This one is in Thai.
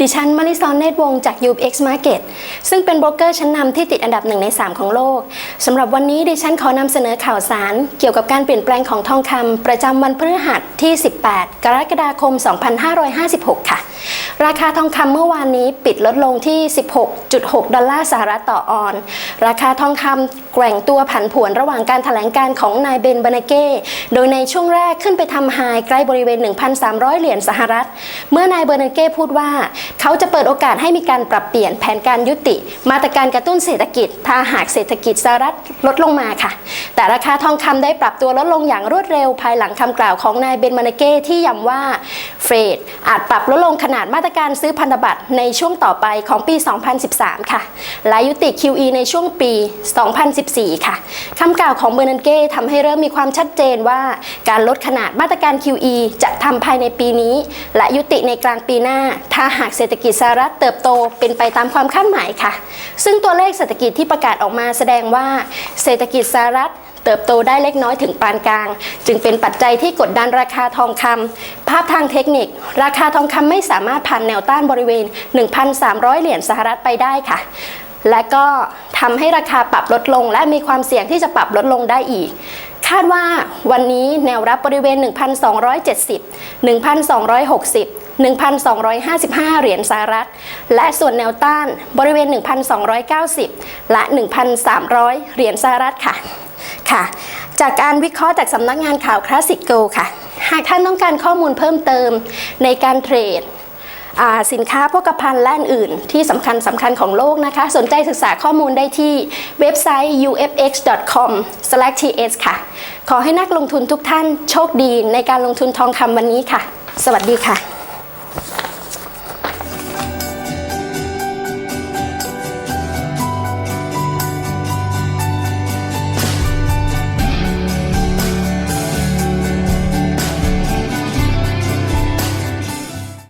ดิฉันมาริซอนเนตวงจาก UX Market ซึ่งเป็นโบรกเกอร์ชั้นนำที่ติดอันดับหนึ่งใน 3 ของโลกสำหรับวันนี้ดิฉันขอนำเสนอข่าวสาร เกี่ยวกับการเปลี่ยนแปลงของทองคำประจำวันพฤหัสที่ 18 กรกฎาคม 2556 ค่ะ ราคาทองคำเมื่อวานนี้ปิดลดลงที่ 16.6 ดอลลาร์สหรัฐต่อออน ราคาทองคำแกว่งตัวผันผวนระหว่างการแถลงการของนายเบนบานาเก้ โดยในช่วงแรกขึ้นไปทำไฮใกล้บริเวณ 1,300 เหรียญสหรัฐ เมื่อนายเบอร์นาเก้พูดว่า เขาจะเปิดโอกาสให้มีการปรับเปลี่ยนแผนการยุติ มาตรการกระตุ้นเศรษฐกิจถ้าหากเศรษฐกิจสหรัฐลดลงมาค่ะ แต่ราคาทองคำได้ปรับตัวลดลงอย่างรวดเร็วภายหลังคำกล่าวของนายเบนบานาเก้ที่ย้ำว่าเฟดอาจปรับลดลงขนาดมาตรการซื้อพันธบัตรในช่วงต่อไปของปี 2013 ค่ะและยุติ QE ในช่วงปี 2014 ค่ะคำกล่าวของเบอร์นันเก้ทำให้เริ่มมีความชัดเจนว่า การลดขนาดมาตรการ QE จะทำภายในปีนี้ และยุติในกลางปีหน้า ถ้าหากเศรษฐกิจสหรัฐเติบโตเป็นไปตามความคาดหมายค่ะ ซึ่งตัวเลขเศรษฐกิจที่ประกาศออกมาแสดงว่า เศรษฐกิจสหรัฐ เติบโตได้เล็กน้อยถึงปานกลาง จึงเป็นปัจจัยที่กดดันราคาทองคำภาพทางเทคนิค ราคาทองคำไม่สามารถผ่านแนวต้านบริเวณ 1,300 เหรียญสหรัฐไปได้ค่ะและก็ทำให้ราคาปรับลดลง และมีความเสี่ยงที่จะปรับลดลงได้อีก คาดว่าวันนี้แนวรับบริเวณ 1,270 1,260 1,255 เหรียญสหรัฐ และส่วนแนวต้านบริเวณ 1,290 และ 1,300 เหรียญสหรัฐค่ะ ค่ะ จากการวิเคราะห์จากสำนักงานข่าวคลาสสิกโกค่ะ หากท่านต้องการข้อมูลเพิ่มเติมในการเทรดสินค้าโภคภัณฑ์และอื่น ที่สำคัญสำคัญของโลกนะคะ สนใจศึกษาข้อมูลได้ที่เว็บไซต์ ufx.com/ts ค่ะ ขอให้นักลงทุนทุกท่านโชคดีในการลงทุนทองคำวันนี้ค่ะ สวัสดีค่ะ